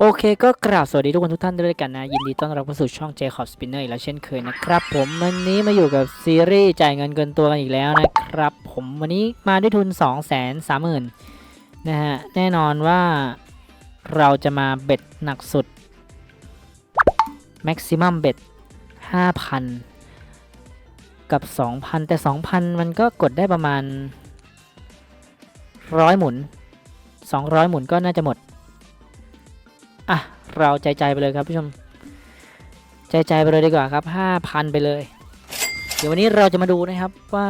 โอเคก็กราบสวัสดีทุกคนทุกท่านด้วยกันนะ ยินดีต้อนรับเข้าสู่ช่อง Jacob Spinner อีกแล้วเช่นเคยนะครับ ผมวันนี้มาอยู่กับซีรีส์จ่ายเงินเกินตัวกันอีกแล้วนะครับ ผมวันนี้มาด้วยทุน 2 3 0 0 0 0นะฮะ แน่นอนว่าเราจะมาเบ็ดหนักสุด Maximum เบ็ด5,000 กับ 2,000 แต่ 2,000 มันก็กดได้ประมาณ 100 หมุน 200 หมุนก็น่าจะหมด เราใจใจไปเลยครับผู้ชม ใจใจไปเลยดีกว่าครับ5,000ไปเลย เดี๋ยววันนี้เราจะมาดูนะครับว่า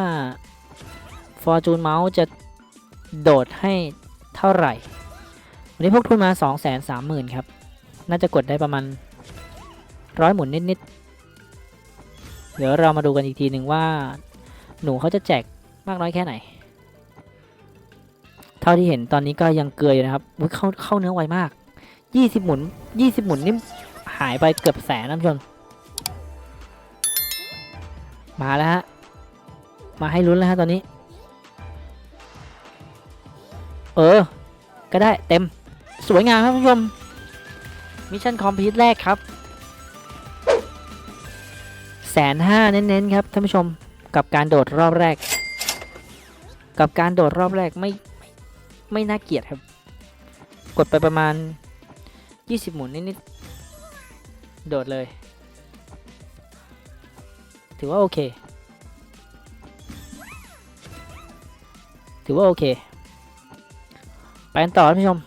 Fortune Mouse จะโดดให้เท่าไหร่ วันนี้พกทุนมา230,000ครับ น่าจะกดได้ประมาณร้อยหมุนนิดๆ เดี๋ยวเรามาดูกันอีกทีหนึ่งว่า หนูเขาจะแจกมากน้อยแค่ไหน เท่าที่เห็นตอนนี้ก็ยังเกลืออยู่นะครับเข้าเข้าเนื้อไวมาก ยี่สิบหมุนยี่สิบหมุนนี่หายไปเกือบแสนนะผู้ชมมาแล้วฮะ มาให้ลุ้นแล้วฮะตอนนี้ เออ ก็ได้เต็ม สวยงามครับผู้ชม มิชชั่นคอมพลีทแรกครับแสนห้าเน้นๆครับท่านผู้ชมกับการโดดรอบแรก กับการโดดรอบแรกไม่ไม่ไม่น่าเกลียดครับ กดไปประมาณ 20หมุนนิดๆ โดดเลย ถือว่าโอเค ถือว่าโอเค ไปกันต่อท่านผู้ชม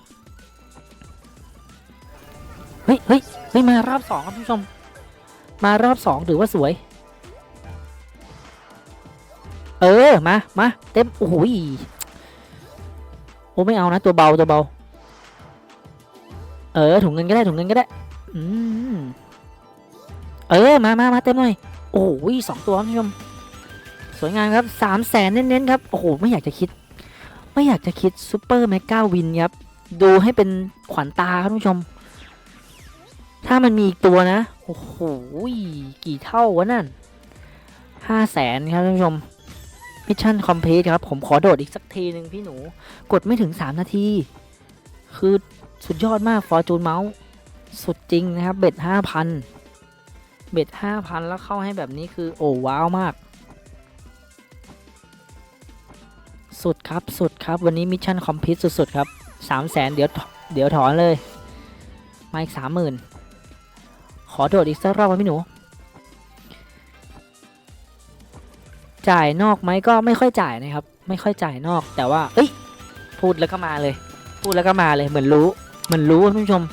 เฮ้ยเฮ้ยเฮ้ยมารอบสองครับท่านผู้ชม มารอบสองถือว่าสวย เออ มา มา เต็ม โอ้โหยโอ้ไม่เอานะ ตัวเบา ตัวเบา เออถุงเงินก็ได้ถุงเงินก็ได้ อืม เออมามามาเต็มหน่อยโอ้ยสองตัวครับท่านผู้ชมสวยงามครับสามแสนเน้นๆครับ โอ้โห ไม่อยากจะคิด ไม่อยากจะคิดซูเปอร์แมกกาวินครับ ดูให้เป็นขวัญตาครับท่านผู้ชม ถ้ามันมีอีกตัวนะ โอ้โห กี่เท่าวะนั่นห้าแสนครับท่านผู้ชมมิชชั่นคอมพลีทครับ ผมขอโดดอีกสักทีหนึ่งพี่หนู กดไม่ถึง3นาที คือ สุดยอดมากฟอร์จูนเมาส์สุดจริงนะครับ เบ็ดห้าพันเบ็ดห้าพันแล้วเข้าให้แบบนี้คือโอ้ว้าวมาก สุดครับสุดครับวันนี้มิชชั่นคอมพลีทสุดๆครับสามแสนเดี๋ยวเดี๋ยวถอนเลย มาอีกสามหมื่นขอโดดอีกสักรอบครับพี่หนู จ่ายนอกไหมก็ไม่ค่อยจ่ายนะครับ ไม่ค่อยจ่ายนอกแต่ว่า เอ้ย พูดแล้วก็มาเลย พูดแล้วก็มาเลยเหมือนรู้ เหมือนรู้ครับท่านผู้ชม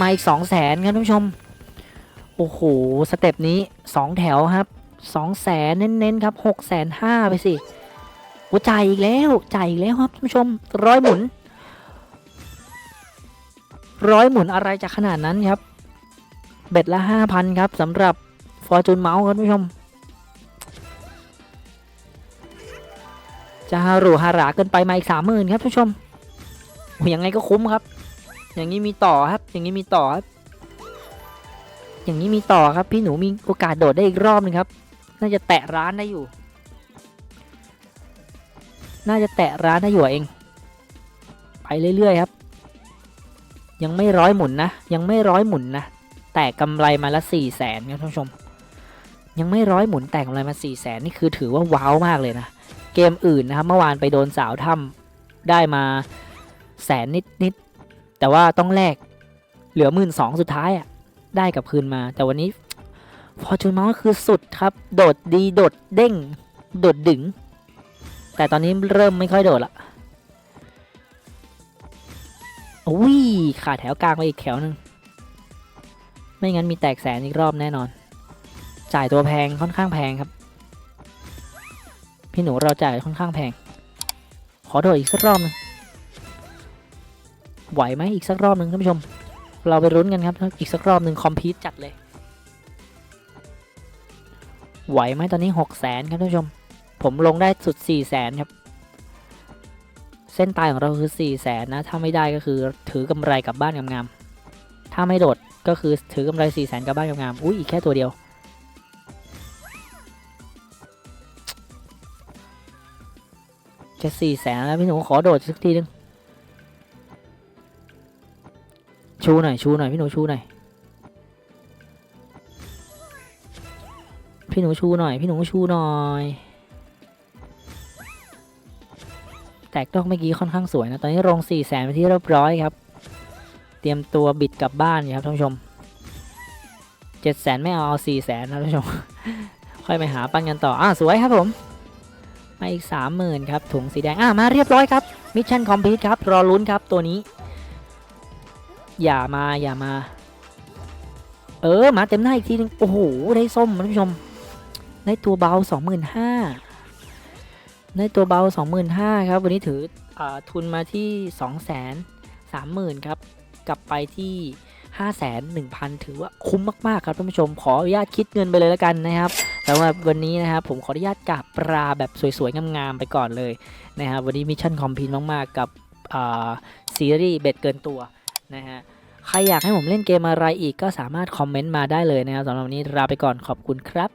มาอีกสองแสนครับท่านผู้ชม โอ้โห สเต็ปนี้สองแถวครับสองแสนเน้นๆครับหกแสนห้าไปสิโอ้จ่ายอีกแล้วจ่ายอีกแล้วครับท่านผู้ชมร้อยหมุนร้อยหมุนอะไรจะขนาดนั้นครับเบ็ดละห้าพันครับสำหรับฟอร์จูนเมาส์ครับท่านผู้ชมจะฮารุฮาราเกินไปมาอีกสามหมื่นครับท่านผู้ชมอยยังไงก็คุ้มครับ อย่างนี้มีต่อครับ อย่างนี้มีต่อครับ อย่างนี้มีต่อครับ พี่หนูมีโอกาสโดดได้อีกรอบหนึงครับ น่าจะแตะร้านได้อยู่ น่าจะแตะร้านได้อยู่เอง ไปเรื่อยๆครับ ยังไม่ร้อยหมุนนะ ยังไม่ร้อยหมุนนะ แต่กำไรมาละสี่แสนครับท่านผู้ชม ยังไม่ร้อยหมุนแต่กำไรมาสี่แสนนี่คือถือว่าว้าวมากเลยนะ เกมอื่นนะครับ เมื่อวานไปโดนสาวถ้ำได้มาแสนนิดนิด แต่ว่าต้องแลกเหลือหมื่นสองสุดท้ายอะได้กลับคืนมา แต่วันนี้ฟอร์จูนม e คือสุดครับ โดดดีโดดเด้ง โดดดึง แต่ตอนนี้เริ่มไม่ค่อยโดดละอุ้ยขาดแถวกลางไปอีกแถวหนึ่งไม่งั้นมีแตกแสนอีกรอบแน่นอน จ่ายตัวแพงค่อนข้างแพงครับ พี่หนูเราจ่ายค่อนข้างแพง ขอโดดอีกสักรอบหนึง ไหวไหมอีกสักรอบหนึ่งท่านผู้ชม เราไปรุ้นกันครับ อีกสักรอบหนึ่งคอมพิวจัดเลย ไหวไหมตอนนี้หกแสนครับท่านผู้ชม ผมลงได้สุดสี่แสนครับ เส้นตายของเราคือสี่แสนนะ ถ้าไม่ได้ก็คือถือกำไรกลับบ้านงามๆ ถ้าไม่โดดก็คือถือกำไรสี่แสนกลับบ้านงามๆ อุ้ยอีกแค่ตัวเดียวจะสี่แสนแล้วพี่หนูขอโดดสักทีนึง ชูหน่อยชูหน่อยพี่หนูชูหน่อยพี่หนูชูหน่อยพี่หนูชูหน่อย แตกดอกเมื่อกี้ค่อนข้างสวยนะตอนนี้ลง4ี่แสนไปที่เรียบร้อยครับ เตรียมตัวบิดกลับบ้านครับท่านผู้ชมเจ็ดแสนไม่เอาเอาสี่แสนนะท่านผู้ชมค่อยไปหาปันกันต่ออ่าสวยครับผมมาอีกสามหมื่นครับถุงสีแดงอ่ามาเรียบร้อยครับมิชชั่นคอมพลีทครับรอลุ้นครับตัวนี้ อย่ามาอย่ามา เออมาเต็มหน้าอีกทีนึงโอ้โหได้ส้มท่านผู้ชมได้ตัวเบาสองหมื่นห้าได้ตัวเบาสองหมื่นห้าครับ วันนี้ถืออทุนมาที่สองแสนสามหมื่นครับ กลับไปที่ห้าแสนหนึ่งพันถือว่าคุ้มมากๆครับท่านผู้ชมขออนุญาตคิดเงินไปเลยแล้วกันนะครับสำหรับวันนี้นะครับผมขออนุญาตกราบปลาแบบสวยๆงามๆไปก่อนเลยนะครับวันนี้มิชชั่นคอมพิวมากๆกับซีรีส์เบ็ดเกินตัว นะฮะใครอยากให้ผมเล่นเกมอะไรอีกก็สามารถคอมเมนต์มาได้เลยนะครับสำหรับวันนี้ลาไปก่อนขอบคุณครับ